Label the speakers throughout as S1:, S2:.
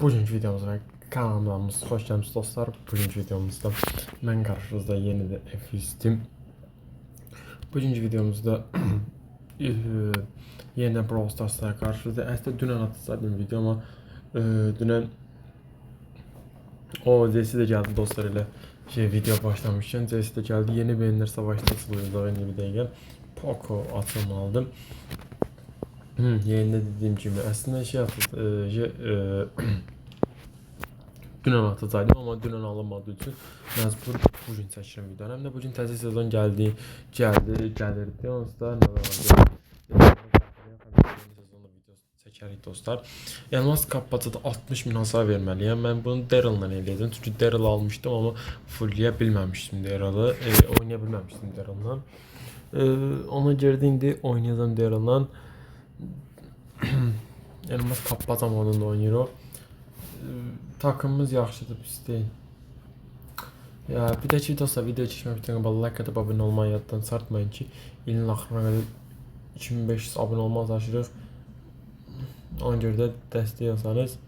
S1: Bugünkü videomuzda kanalımız hoş geldiniz dostlar. Bugünkü videomuzda ben karşınızda yeni de Efistim. Bugünkü videomuzda eee, yeniden Brawl Stars'la karşınızda. Aslında dünen atsadım video ama eee dünen o Zesi de geldi dostlarıyla şey video başlamışken Zesi de geldi. Yeni beğeniler savaşta sılıyordu oyunu bir de gel. Poco atımı aldım. Hı, yayında dediğim gibi aslında şey yaptı, e, şey, e, dünən atacaktım ama dünən alınmadığı üçün məcbur bu gün çəkirəm videonu. Həm də bu gün təzə sezon gəldi, gəldi, gəlirdi. Onsuz da nə var? çəkərik dostlar. Elmas Kappacada 60 min hasar verməliyəm. Mən bunu Daryl'la eləyəcəm. Çünki Daryl almışdım amma fullləyə bilməmişdim Daryl'ı. E, oynaya bilməmişdim Daryl'la. E, ona görə indi oynayacağam Daryl'la. Elmas Kappa zamanında oynayır o. Ee, Takımımız yaxşıdır, pis deyil. Ya bir də ki dostlar video çəkməmişdən qabaq like atıb abunə olmayı yaddan sartmayın ki ilin axırına qədər 2500 abunə olmaz aşırıq. Ona görə də dəstək olsanız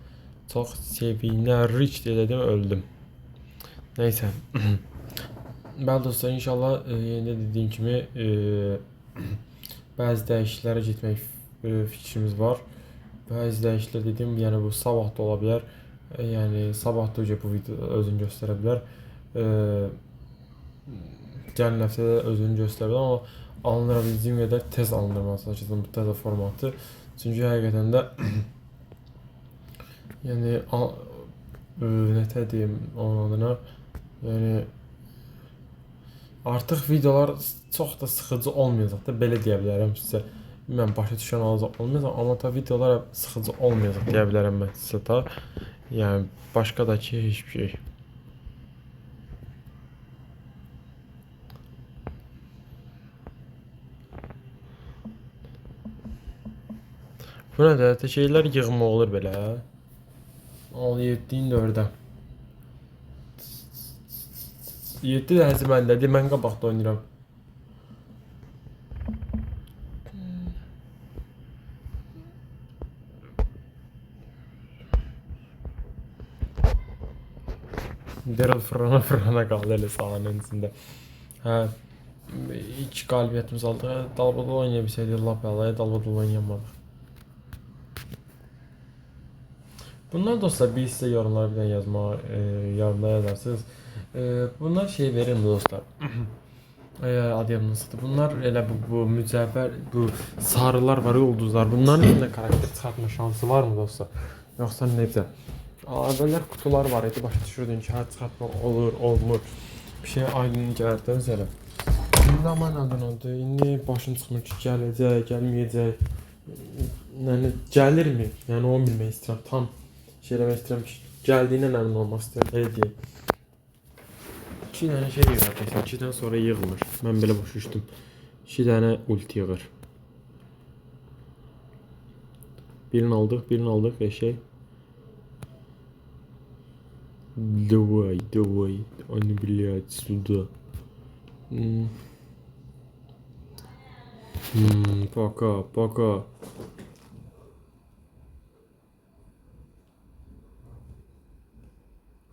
S1: çox sevinərik dedim öldüm. Neyse. Bəli dostlar inşallah e, yeni dediyim kimi e, bəzi dəyişikliklərə getmək fikrimiz var. Bəzi dəyişikliklər dedim, yəni bu sabah da ola bilər. E, yəni sabah da bu video özünü göstərə bilər. E, gələn həftə də özünü göstərə bilər, amma alındıra bildiyim qədər tez alındırmağa çalışacağam bu təzə formatı. Çünki həqiqətən də yəni al, e, nətə deyim onun adına, yəni artıq videolar çox da sıxıcı olmayacaq da belə deyə bilərəm sizə. Bilməm başa düşən olmayacaq, amma ta videolar sıxıcı olmayacaq deyə bilərəm mən sizə ta. Yəni başqa da ki heç bir şey. Bu nədir? Şeylər yığma olur belə. Al 7-nin 4-ə. 7 dənəsi məndədir. Mən qabaqda oynayıram. Daryl fırlana fırlana qaldı elə sahanın içində. Hə, ilk qalibiyyətimiz aldıq. Dalbadal oynaya bilsəydik lap əlaya dalbadal oynayamadıq. Bunlar dostlar bir size yorumlara bir tane yazma e, yorumlara yazarsınız. E, bunlar şey verin dostlar. e, adı nasıldı? Bunlar elə bu, bu mücevher, bu sarılar var, ulduzlar. Bunların içinde karakter çıkartma şansı var mı dostlar? Yoksa neyse. Əvvəllər kutular var idi, başa düşürdün ki, hə çıxartmaq olur, olmur. Bir şey aydın gəldiniz elə. İndi aman adın oldu, indi başım çıxmır ki, gələcək, gəlməyəcək. Yəni gəlirmi? Yəni onu bilmək istəyirəm. Tam şey eləmək istəyirəm ki, gəldiyinə əmin olmaq istəyirəm. Elə deyək. İki dənə şey yığır arkadaşlar. İkiden sonra yığmır. Mən belə başa düşdüm. İki dənə ulti yığır. Birini aldıq, birini aldıq eşek. Давай, давай. А не, блядь, сюда. М. М, Пока, пока.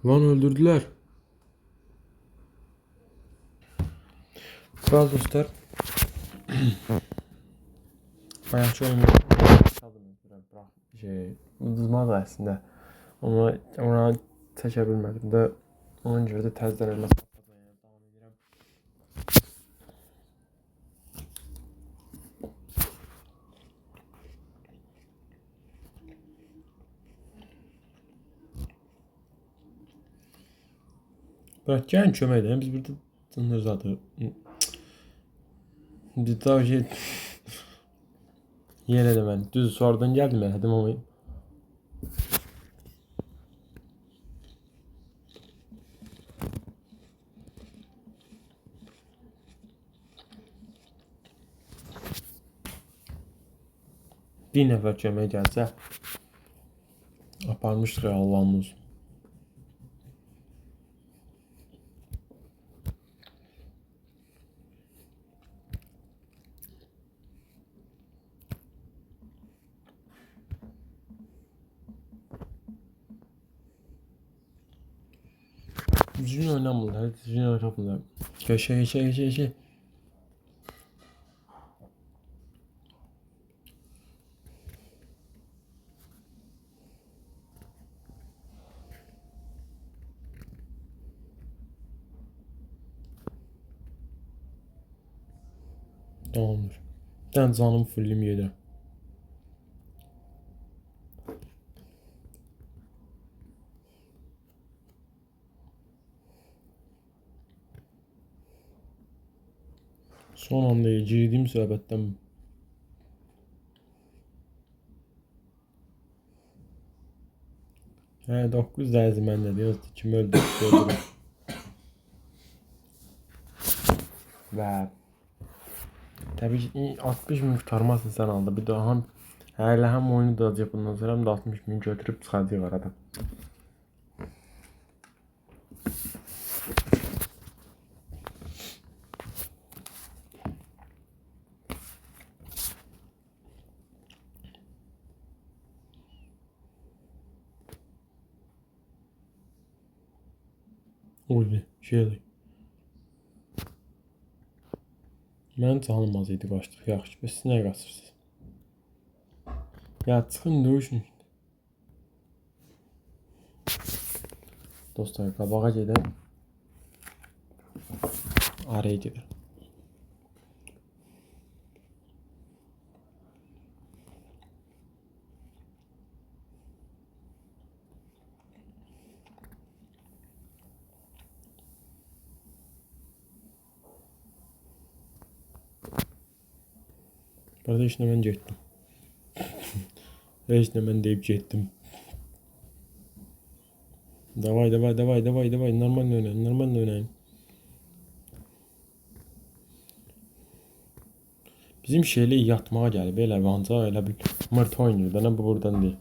S1: Lan öldürdüler. Bazı dostlar. Bayaqçı oyunu şey, uduzmaz aslında. Ama ona çəkə bilmədim də ona görə də təzədən qapazmaya davam edirəm. Bırak gəlin kömək edin. Biz burada cındır zadı. Biz daha şey Yenə də mən düz sonradan gəldim elədim amma Din nefer cəmiyə gəlsə aparmışdır Allahımız. Düzgün oynamırlar, düzgün oynamırlar. Köşe, köşe, köşe, köşe. Tamamdır. Tane canımı fullim yedim. Son anda girdiğim söhbətten Hə 9 dərzi məndə deyir. Kim öldü? öldürür. Və Təbii ki 60 min kurtarmazsın sən aldı. Bir də həm hələ həm oyunu da acıyıb bundan sonra həm də 60 min götürüb çıxacaq aradan. Oy be, şey Mən canım az idi qaçdıq. Yaxşı, bəs siz qaçırsınız? Ya çıxın döyüşün. Dostlar, qabağa gedən araya gedir. Kardeş ne ben getdim. Heç nə mən deyib getdim. Davay davay davay davay davay normal oynayın normal oynayın. Bizim şeyle yatmağa gəlib elə Vanca elə bir mırt oynayır da nə bu buradan deyil.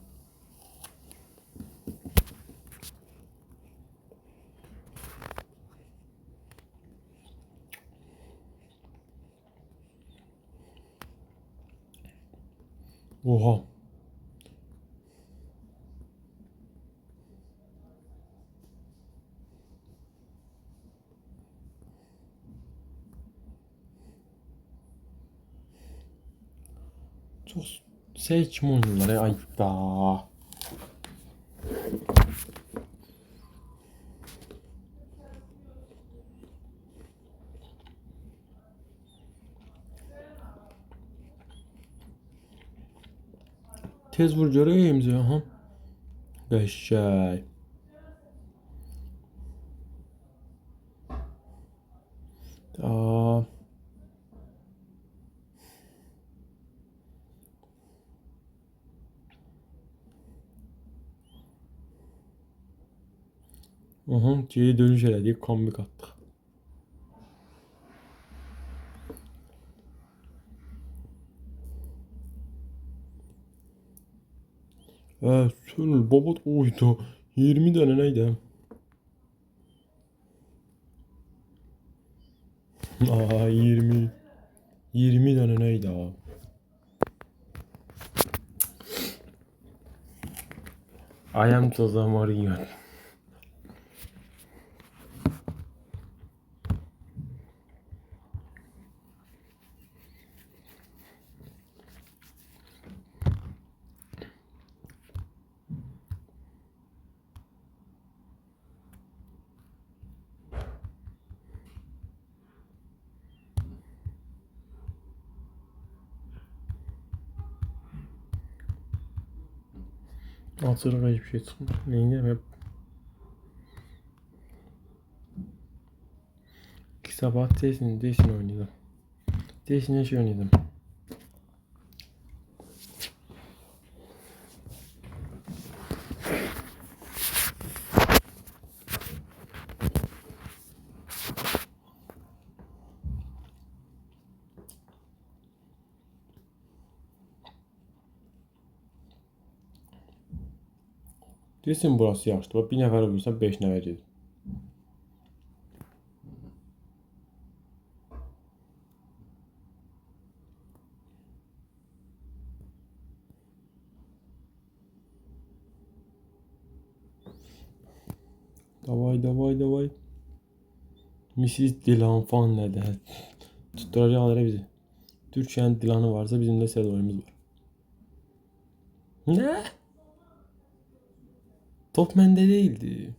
S1: Oha. Şey oynuyorlar ya ayıp da. Tez vur göreyim ya ha. Qəşəng. Aa. Aha, geri dönüş elədik, kombik atdıq. He, Sönül baba oydu. 20 tane neydi? Aa 20. 20 tane neydi abi? I am Jose Altına hiçbir şey çıkmış. Neyine hep sabah Desin, Desin oynadım. Desin'e şey oynadım. Desin burası yaxşıdır. Bax bir nəfər vursan 5 nəfər gedir. Davay davay davay. Mrs. Dilan falan nədir? Tutturacaqlar bizi. Türkiye'nin Dilan'ı varsa bizim de Sedo'yumuz var. Ne? Mende değildi.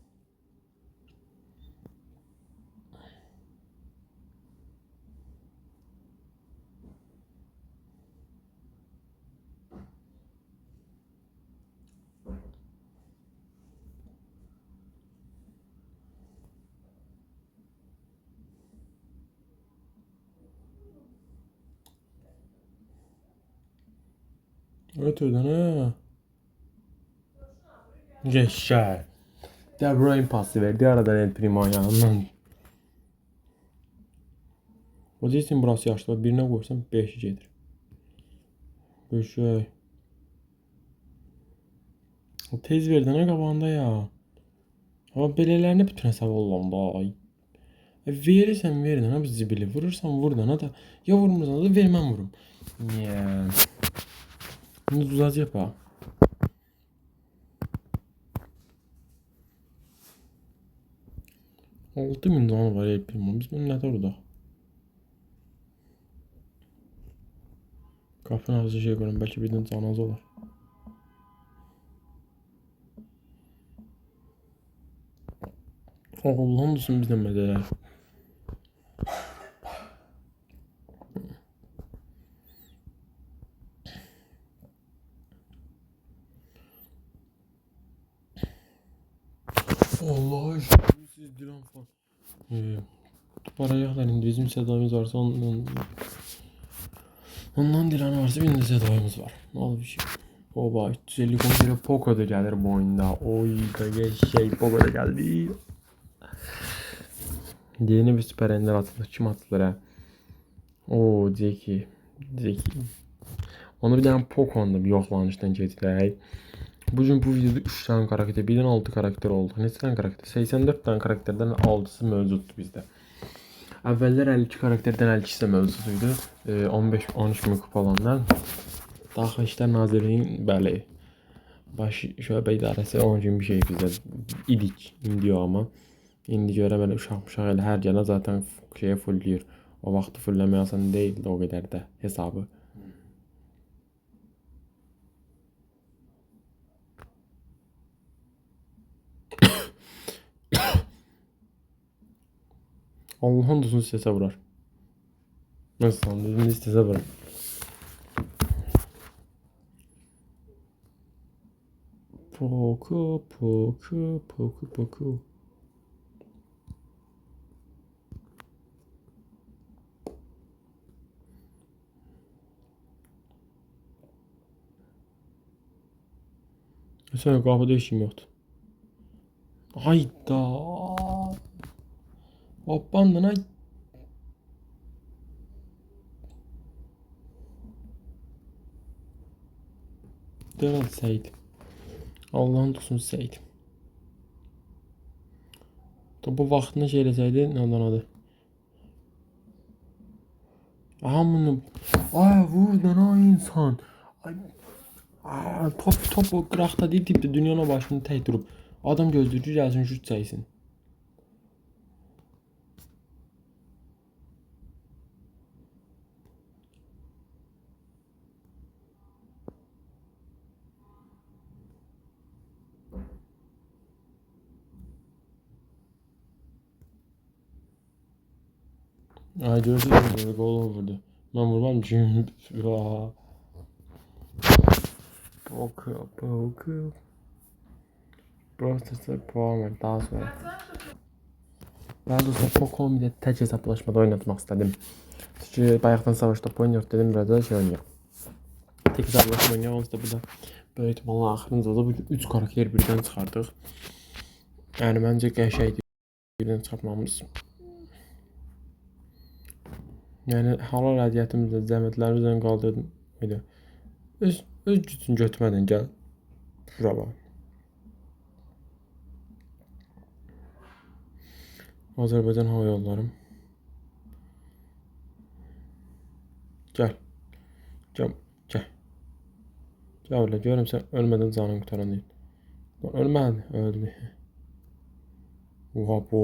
S1: Ötürden ha. Geçer. De Bruyne pası verdi aradan El Primo ayağından. O desin burası yaşlı. Birine koysam 5 gelir. Geçer. O tez verdi ne qabağında ya. Amma belələrini bütün hesab olanda. Ay. E, verirsən ver nə biz zibili vurursan vur da da ya vurmursan da vermən vurum. Niyə? Yeah. Bunu düzəcək bax. 6000 dolar var yapayım. Biz millet orada. Qapını azı şey görün. Bəlkə birdən canaz olar. Oğullan olsun bizdən mədələr. Allah aşkına siz Dilan falan. Ee, parayaklar indi bizim sedamız varsa ondan ondan Dilan varsa bizim de sedamız var. Ne oldu bir şey. Oba 350 konuşuyla Poco da gelir bu oyunda. Oy da şey Poco da geldi. Yeni bir süper ender atılır. Kim atılır ha? Oo Zeki. Zeki. Onu bir tane Poco'nda bir yoxlanışdan keçdik. Bugün bu videoda 3 tane karakter, birdən 6 karakter oldu. Neçə karakter? 84 tane karakterdən 6-sı mövcuddur bizdə. Əvvəllər 52 karakterdən 52-si mövcud idi. E, 15-13 min kupalandan. Daxili İşlər Nazirliyinin bəli baş şöbə idarəsi onun bir şey bizdə idik. İndi yox amma. İndi görə belə uşaq-uşaq elə hər gələn zaten şeyə fullləyir. O vaxtı fulləmək asan deyildi o qədər də hesabı. Allah'ın dostunu istese vurar. Nasıl sandığını istese vurar. Poku poku poku poku. Sen kapıda işim yoktu. Hayda. Hoppandan ay. Dön hadi Seyit. Allah'ın tutsun Seyit. Topu vaxtında şey eləsəydi, nədən adı? Hamını... Ay vurdan ay insan. Ay... Aa, top top o qıraqda deyib deyib də dünyanın başını tək durub. Adam gözləyir gəlsin şut çəksin. Ay gördünüz mü böyle gol vurdu. Ben vurmam çünkü. Aa. Poku poku. Processor Power daha sonra. Daha doğrusu bir de tek hesaplaşmada oynatmak istedim. Çünkü bayaktan savaş top oynuyor dedim biraz da şey oynuyor. Tek hesaplaşma oynuyor. Onu da burada böyle ihtimalle ahırınızda da bugün 3 karakter birden çıkardık. Yani bence qəşəngdir birden çıkartmamız. Yəni halal əziyyətimizlə, zəhmətlərimizlə qaldırdım video. Öz öz gücün götürmədən gəl. Bura bax. Azərbaycan Hava Yolları. Gəl. Gəl, gəl. Gəl elə görüm sən ölmədən canını qutaran deyil. Ölmədi, öldü. Oha bu.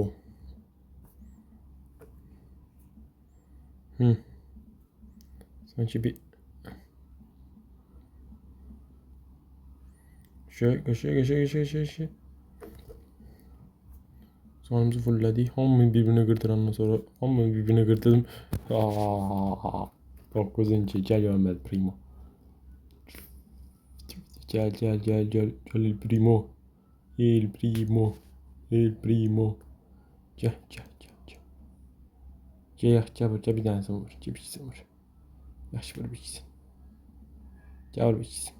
S1: Hı. Sanki bir Şöyle köşeye köşeye köşeye köşeye köşeye. Sonumuzu fullledik. Hamı birbirine kırdırandan sonra hamı birbirine kırdırdım. Aa, 9. gel Ömer Primo. Gel gel gel gel gel el primo. El primo. El primo. Gel gel gel gel. Gel bir tanesini vur. Gel bir ikisini vur. Yaş vur bir ikisini. Gel bir ikisini.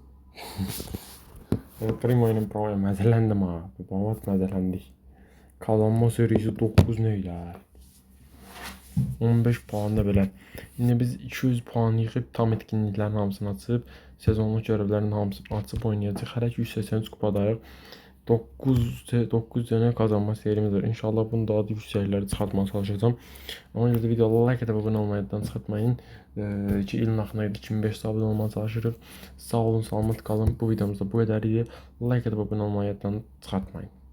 S1: El primo ile primo mezelendim ha. Babat mezelendik. Kazanma serisi 9 ne ya? 15 puan da belə. İndi biz 200 puan yığıb tam etkinliklərin hamısını açıb, sezonluq görevlərin hamısını açıb oynayacağıq. Hələ ki 183 kupadayıq. 9 9 dənə kazanma serimiz var. İnşallah bunu daha da yüksəklərə çıxartmağa çalışacağam. Ona görə də videoya like edib abunə olmayı çıxartmayın. Ee, ki ilin axırına 2005 abunə olmağa çalışırıq. Sağ olun, salamat qalın. Bu videomuzda bu qədər idi. Like edib abunə olmayı çıxartmayın.